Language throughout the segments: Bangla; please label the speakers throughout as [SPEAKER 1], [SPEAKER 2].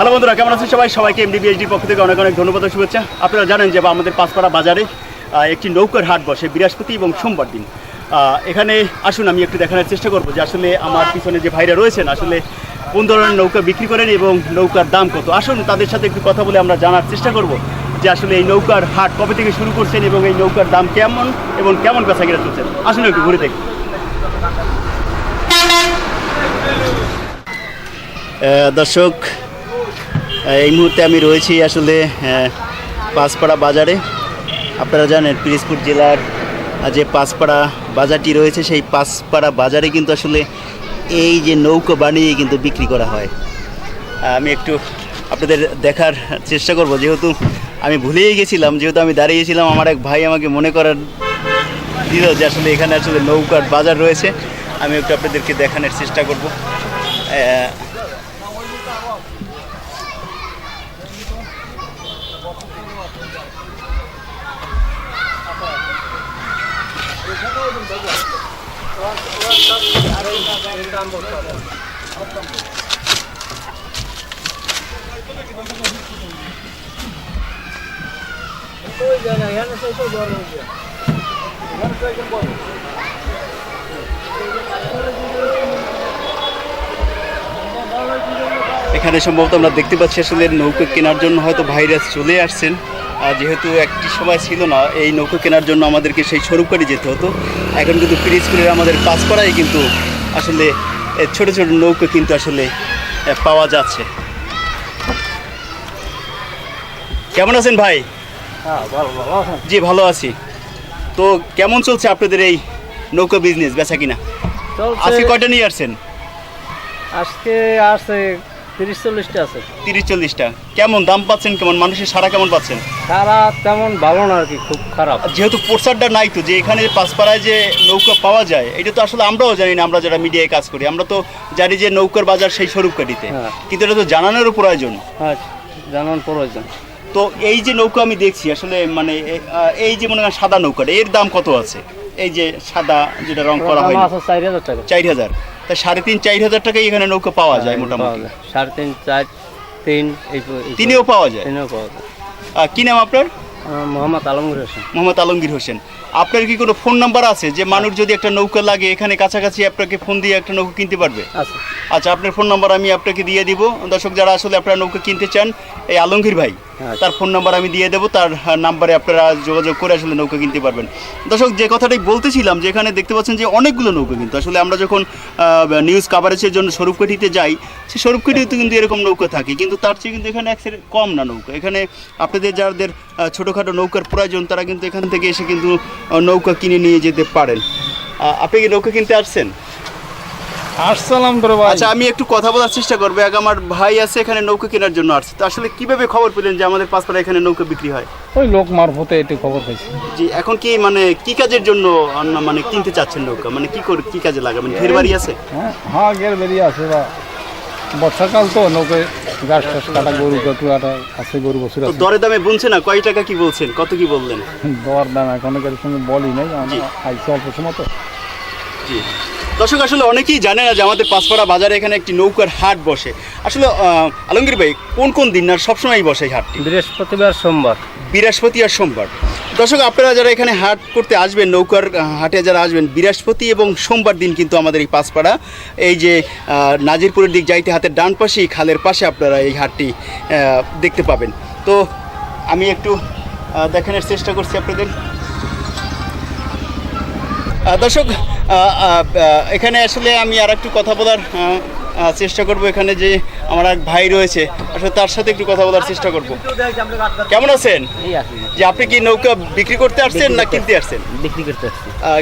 [SPEAKER 1] হ্যালো বন্ধুরা, কেমন আছেন সবাই? সবাইকে এমডিবিএইচডি পক্ষ থেকে অনেক অনেক ধন্যবাদ শুভেচ্ছা। আপনারা জানেন যে আমাদের পাঁচপাড়া বাজারে একটি নৌকার হাট বসে বৃহস্পতি এবং সোমবার দিন। এখানে আসুন, আমি একটু দেখানোর চেষ্টা করব যে আসলে আমার পিছনে যে ভাইরা রয়েছেন, আসলে কোন ধরনের নৌকা বিক্রি করেন এবং নৌকার দাম কত। আসুন, তাদের সাথে একটু কথা বলে আমরা জানার চেষ্টা করব যে আসলে এই নৌকার হাট কবে থেকে শুরু করছেন এবং এই নৌকার দাম কেমন এবং কেমন বেচা কিনা চলছেন আসুন, একটু ঘুরে দেখি। দর্শক এই মুহূর্তে আমি রয়েছি আসলে পাঁচপাড়া বাজারে। আপনারা জানেন, পিরিজপুর জেলার যে পাঁচপাড়া বাজারটি রয়েছে, সেই পাঁচপাড়া বাজারে কিন্তু আসলে এই যে নৌকো বানিয়ে কিন্তু বিক্রি করা হয়। আমি একটু আপনাদের দেখার চেষ্টা করব। যেহেতু আমি ভুলেই গেছিলাম, যেহেতু আমি দাঁড়িয়েছিলাম, আমার এক ভাই আমাকে মনে করার দিল যে আসলে এখানে আসলে নৌকার বাজার রয়েছে। আমি একটু আপনাদেরকে দেখানোর চেষ্টা করব। এখানে সম্ভবত আমরা দেখতে পাচ্ছি আসলে নৌকো কেনার জন্য হয়তো ভাইরাস চলে আসছেন। যেহেতু একটি সময় ছিল না এই নৌকো কেনার জন্য আমাদেরকে সেই স্বরূপকারী যেতে হতো। এখন কিন্তু পিরিজপুরের আমাদের কাজ করাই কিন্তু আসলে ছোট ছোট নৌকো কিন্তু আসলে পাওয়া যাচ্ছে। কেমন আছেন ভাই?
[SPEAKER 2] হ্যাঁ
[SPEAKER 1] জি ভালো আছি। তো কেমন চলছে আপনাদের এই নৌকো বিজনেস বেচা কিনা? আজকে কয়টা নিয়ে আসছেন?
[SPEAKER 2] আজকে আছে তিরিশ চল্লিশটা আছে।
[SPEAKER 1] তিরিশ চল্লিশটা। কেমন দাম পাচ্ছেন কেমন? মানুষের সারা কেমন পাচ্ছেন?
[SPEAKER 2] তারা তেমন ভালো না আর কি খুব খারাপ।
[SPEAKER 1] যেহেতু প্রচারটা নাই তো যে এখানে পাঁচপাড়ায় যে নৌকা পাওয়া যায় এটা তো আসলে আমরাও জানি না আমরা যারা মিডিয়ায় কাজ করি আমরা তো জানি যে নৌকার বাজার সেই স্বরূপকাঠিতে
[SPEAKER 2] হ্যাঁ।
[SPEAKER 1] কিন্তু এটা তো জানানোরও প্রয়োজন।
[SPEAKER 2] হ্যাঁ জানান প্রয়োজন।
[SPEAKER 1] তো এই যে নৌকা আমি দেখছি আসলে মানে এই যে মনে সাদা নৌকাটা এর দাম কত আছে? এই যে সাদা যেটা রং করা হয়
[SPEAKER 2] চার হাজার টাকা।
[SPEAKER 1] চার হাজার। তা সাড়ে তিন চার হাজার টাকায় এখানে নৌকা পাওয়া যায়
[SPEAKER 2] হ্যাঁ,
[SPEAKER 1] মোটামুটি।
[SPEAKER 2] সাড়ে তিন চার তিন
[SPEAKER 1] তিনিও পাওয়া যায়?
[SPEAKER 2] তিনেও পাওয়া যায়।
[SPEAKER 1] কি নাম আপনার?
[SPEAKER 2] মোহাম্মদ আলমগীর হোসেন।
[SPEAKER 1] মোহাম্মদ আলমগীর হোসেন। আপনার কি কোনো ফোন নাম্বার আছে যে মানুষ যদি একটা নৌকা লাগে এখানে কাছাকাছি আপনাকে ফোন দিয়ে একটা নৌকা কিনতে পারবে?
[SPEAKER 2] আছে।
[SPEAKER 1] আচ্ছা আপনার ফোন নাম্বার আমি আপনাকে দিয়ে দিব। দর্শক যারা আসলে আপনারা নৌকা কিনতে চান এই আলমগীর ভাই।
[SPEAKER 2] আচ্ছা।
[SPEAKER 1] তার ফোন নাম্বার আমি দিয়ে দেবো, তার নাম্বারে আপনারা যোগাযোগ করে আসলে নৌকা কিনতে পারবেন। দর্শক, যে কথাটাই বলতেছিলাম যে এখানে দেখতে পাচ্ছেন যে অনেকগুলো নৌকা কিন্তু। আসলে আমরা যখন নিউজ কাভারেজের জন্য স্বরূপকাঠিতে যাই সেই স্বরূপকাঠিতে কিন্তু এরকম নৌকা থাকে, কিন্তু তার চেয়ে কিন্তু এখানে এক কম না নৌকা। এখানে আপনাদের যাদের ছোটোখাটো নৌকার প্রয়োজন, তারা কিন্তু এখান থেকে এসে কিন্তু নৌকা কিনে নিয়ে যেতে পারেন। আপনি কি নৌকা কিনতে আসছেন?
[SPEAKER 3] আসসালাম ভাই।
[SPEAKER 1] আচ্ছা আমি একটু কথা বলার চেষ্টা করব। এক আমার ভাই আছে এখানে নৌকা কেনার জন্য আসছে। তো আসলে কীভাবে খবর পেলেন যে আমাদের পাঁচপাড়া এখানে নৌকা বিক্রি হয়?
[SPEAKER 3] ওই লোক মারফতে এটি খবর পাইছি
[SPEAKER 1] জি এখন কি মানে কি কাজের জন্য মানে কিনতে চাচ্ছেন নৌকা? মানে কি করে কি কাজে লাগাবেন ঘের বাড়ি আছে?
[SPEAKER 3] হ্যাঁ হ্যাঁ গের বেরিয়ে আছে বা বর্ষাকাল তো নৌকে গাছ টাছ কাটা গরু কতু কাটা আছে গরু বছর
[SPEAKER 1] তো
[SPEAKER 3] আছে।
[SPEAKER 1] দরে দামে বলছে না? কয় টাকা কি বলছেন? কত কি বললেন?
[SPEAKER 3] দর দাম এখন এর সঙ্গে বলি নাই আমরা আইসি অল্প সময় তো।
[SPEAKER 1] জি। দর্শক আসলে অনেকেই জানে না যে আমাদের পাঁচপাড়া বাজারে এখানে একটি নৌকার হাট বসে। আসলে আলমগীর ভাই কোন কোন দিন আর সবসময় বসে এই হাটটি?
[SPEAKER 2] বৃহস্পতিবার সোমবার।
[SPEAKER 1] বৃহস্পতি আর সোমবার। দর্শক আপনারা যারা এখানে হাট করতে আসবেন নৌকার হাটে যারা আসবেন বৃহস্পতি এবং সোমবার দিন কিন্তু আমাদের এই পাঁচপাড়া এই যে নাজিরপুরের দিক যাইতে হাতের ডান পাশেই খালের পাশে আপনারা এই হাটটি দেখতে পাবেন। তো আমি একটু দেখানোর চেষ্টা করছি আপনাদের। দর্শক এখানে আসলে আমি আর একটু কথা বলার চেষ্টা করব এখানে যে আমার এক ভাই রয়েছে আসলে তার সাথে একটু কথা বলার চেষ্টা করব। কেমন আছেন? যে আপনি কি নৌকা বিক্রি করতে আসছেন না কিনতে আসছেন?
[SPEAKER 2] বিক্রি করতে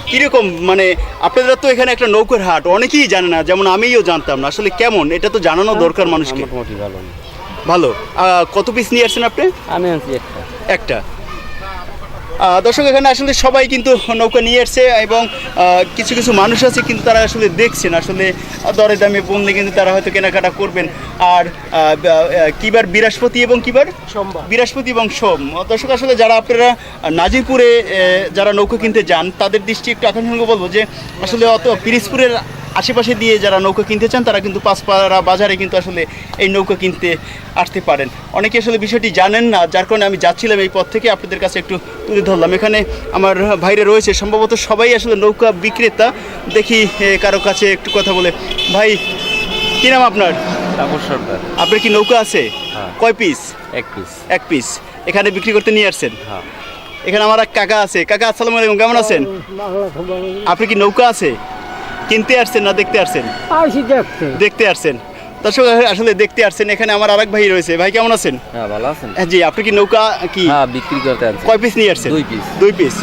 [SPEAKER 1] কীরকম মানে আপনাদের তো এখানে একটা নৌকার হাট অনেকেই জানে না যেমন আমিও জানতাম না। আসলে কেমন? এটা তো জানানো দরকার মানুষকে।
[SPEAKER 2] মোটামুটি ভালো।
[SPEAKER 1] ভালো। কত পিস নিয়ে আসছেন আপনি?
[SPEAKER 2] আমি আনছি একটা।
[SPEAKER 1] একটা। দর্শক এখানে আসলে সবাই কিন্তু নৌকা নিয়ে এসছে এবং কিছু কিছু মানুষ আছে কিন্তু তারা আসলে দেখছেন। আসলে দরে দামে বললে কিন্তু তারা হয়তো কেনাকাটা করবেন। আর কিবার বৃহস্পতি এবং কিবার
[SPEAKER 2] সোমবার।
[SPEAKER 1] বৃহস্পতি এবং সোম। দর্শক আসলে যারা আপনারা নাজিরপুরে যারা নৌকা কিনতে যান তাদের দৃষ্টি একটু আকর্ষণ বলব যে আসলে অত পিরিজপুরের আশেপাশে দিয়ে যারা নৌকা কিনতে চান তারা কিন্তু পাঁচপাড়া বাজারে কিন্তু আসলে এই নৌকা কিনতে আসতে পারেন। অনেকে আসলে বিষয়টি জানেন না যার কারণে আমি যাচ্ছিলাম এই পথ থেকে। আপনাদের কাছে একটু তুলে ধরলাম। এখানে আমার ভাইরা রয়েছে। সম্ভবত সবাই আসলে নৌকা বিক্রেতা। দেখি কারও কাছে একটু কথা বলে। ভাই কী নাম আপনার?
[SPEAKER 2] তাপস
[SPEAKER 1] আপনার কি নৌকা আছে?
[SPEAKER 2] হ্যাঁ।
[SPEAKER 1] কয় পিস?
[SPEAKER 2] এক পিস।
[SPEAKER 1] এক পিস। এখানে বিক্রি করতে নিয়ে আসছেন?
[SPEAKER 2] হ্যাঁ।
[SPEAKER 1] এখানে আমার এক কাকা আছে। কাকা আসসালামু আলাইকুম। কেমন আছেন? আপনি কি নৌকা আছে? কিনতে আসছেন না দেখতে আসছেন?
[SPEAKER 4] আসি দেখতে।
[SPEAKER 1] দেখতে আসছেন। দর্শক আসলে দেখতে আসছেন এখানে আমার আরেক ভাই রয়েছে। ভাই কেমন আছেন?
[SPEAKER 2] হ্যাঁ ভালো আছেন?
[SPEAKER 1] হ্যাঁ, জি আপনি কি নৌকা কি?
[SPEAKER 2] হ্যাঁ বিক্রি করতে
[SPEAKER 1] কয় পিস নিয়ে আসছেন?
[SPEAKER 2] দুই piece।
[SPEAKER 1] দুই পিস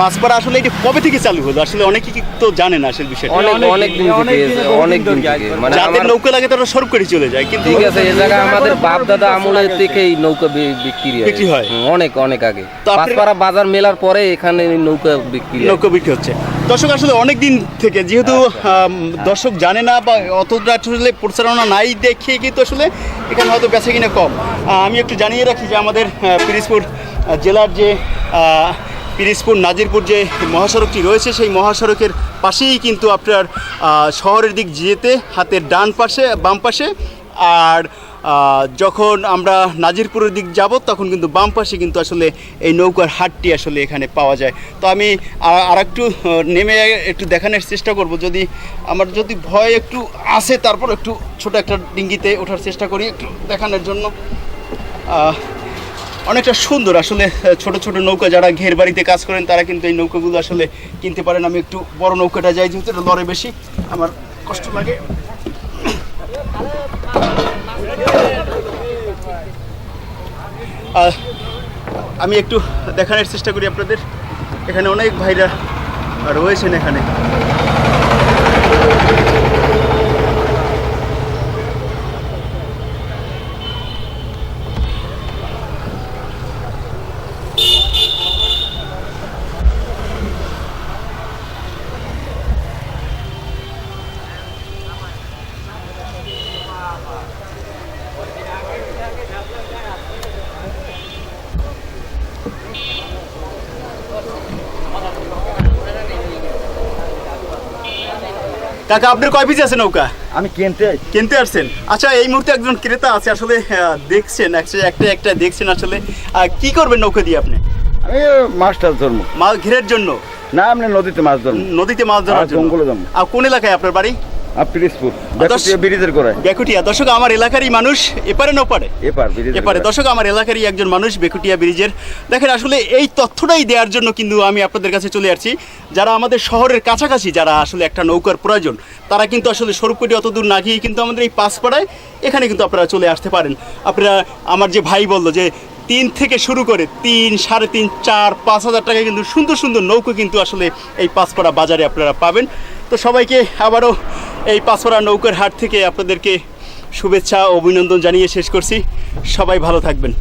[SPEAKER 1] পাঁচপাড়া আসলে এটা কবে থেকে চালু হলো? আসলে অনেকে তো জানে না আসলে বিষয়টা।
[SPEAKER 2] অনেক অনেক দিন থেকে অনেক দিন থেকে। মানে
[SPEAKER 1] যাদের নৌকা লাগে তারা সরব করে চলে যায় কিন্তু
[SPEAKER 2] ঠিক আছে এই জায়গায় আমাদের বাপ দাদা আমলের থেকেই নৌকা বিক্রি হয়।
[SPEAKER 1] বিক্রি হয়?
[SPEAKER 2] অনেক অনেক আগে। পাঁচপাড়া বাজার মেলার পরে এখানে নৌকা বিক্রি
[SPEAKER 1] নৌকা বিক্রি হচ্ছে। দর্শক আসলে অনেক দিন থেকে যেহেতু দর্শক জানে না বা অতটা আসলে প্রচারণা নাই দেখে কিন্তু আসলে এখানে হয়তো বেচা কিনা কম আমি একটু জানিয়ে রাখি যে আমাদের পিরিজপুর জেলার যে পিরিজপুর নাজিরপুর যে মহাসড়কটি রয়েছে সেই মহাসড়কের পাশেই কিন্তু আপনার শহরের দিক যেতে হাতের ডান পাশে বাম পাশে আর যখন আমরা নাজিরপুরের দিক যাব, তখন কিন্তু বাম পাশে কিন্তু আসলে এই নৌকার হাটটি আসলে এখানে পাওয়া যায়। তো আমি আর একটু নেমে একটু দেখানোর চেষ্টা করব। যদি আমার যদি ভয় একটু আসে, তারপর একটু ছোট একটা ডিঙ্গিতে ওঠার চেষ্টা করি একটু দেখানোর জন্য। অনেকটা সুন্দর আসলে ছোট ছোট নৌকা যারা ঘের বাড়িতে কাজ করেন, তারা কিন্তু এই নৌকাগুলো আসলে কিনতে পারেন। আমি একটু বড় নৌকাটা যাই, যেহেতু লড়ে বেশি, আমার কষ্ট লাগে। আমি একটু দেখানোর চেষ্টা করি আপনাদের। এখানে অনেক ভাইরা রয়েছেন এখানে। কাকা আপনার কয় পিস আছে নৌকা?
[SPEAKER 5] আমি কিনতে
[SPEAKER 1] কিনতে আসছেন? আচ্ছা এই মুহূর্তে একজন ক্রেতা আছে আসলে দেখছেন একসাথে একটা একটা দেখছেন আসলে। কি করবেন নৌকা দিয়ে আপনি?
[SPEAKER 5] আমি মাছ টাছ ধরবো।
[SPEAKER 1] মাছ ঘিরের জন্য?
[SPEAKER 5] না আপনি নদীতে মাছ ধরবো।
[SPEAKER 1] নদীতে মাছ ধরার জন্য। আর কোন এলাকায় আপনার বাড়ি?
[SPEAKER 5] ব্রিজের
[SPEAKER 1] বেকুটিয়া দর্শক আমার এলাকারই মানুষ এপারে না পারে
[SPEAKER 5] এপার
[SPEAKER 1] এপারে। দর্শক আমার এলাকারই একজন মানুষ বেকুটিয়া ব্রিজের। দেখেন আসলে এই তথ্যটাই দেওয়ার জন্য কিন্তু আমি আপনাদের কাছে চলে আসছি। যারা আমাদের শহরের কাছাকাছি যারা আসলে একটা নৌকার প্রয়োজন তারা কিন্তু আসলে স্বরূপকটি অত দূর না গিয়ে কিন্তু আমাদের এই পাঁচপাড়ায় এখানে কিন্তু আপনারা চলে আসতে পারেন। আপনারা আমার যে ভাই বলল যে তিন থেকে শুরু করে তিন, সাড়ে তিন, চার, পাঁচ হাজার টাকায় কিন্তু সুন্দর সুন্দর নৌকো কিন্তু আসলে এই পাঁচপাড়া বাজারে আপনারা পাবেন। তো সবাইকে আবারও এই পাঁচপাড়া নৌকার হাট থেকে আপনাদেরকে শুভেচ্ছা, অভিনন্দন জানিয়ে শেষ করছি। সবাই ভালো থাকবেন।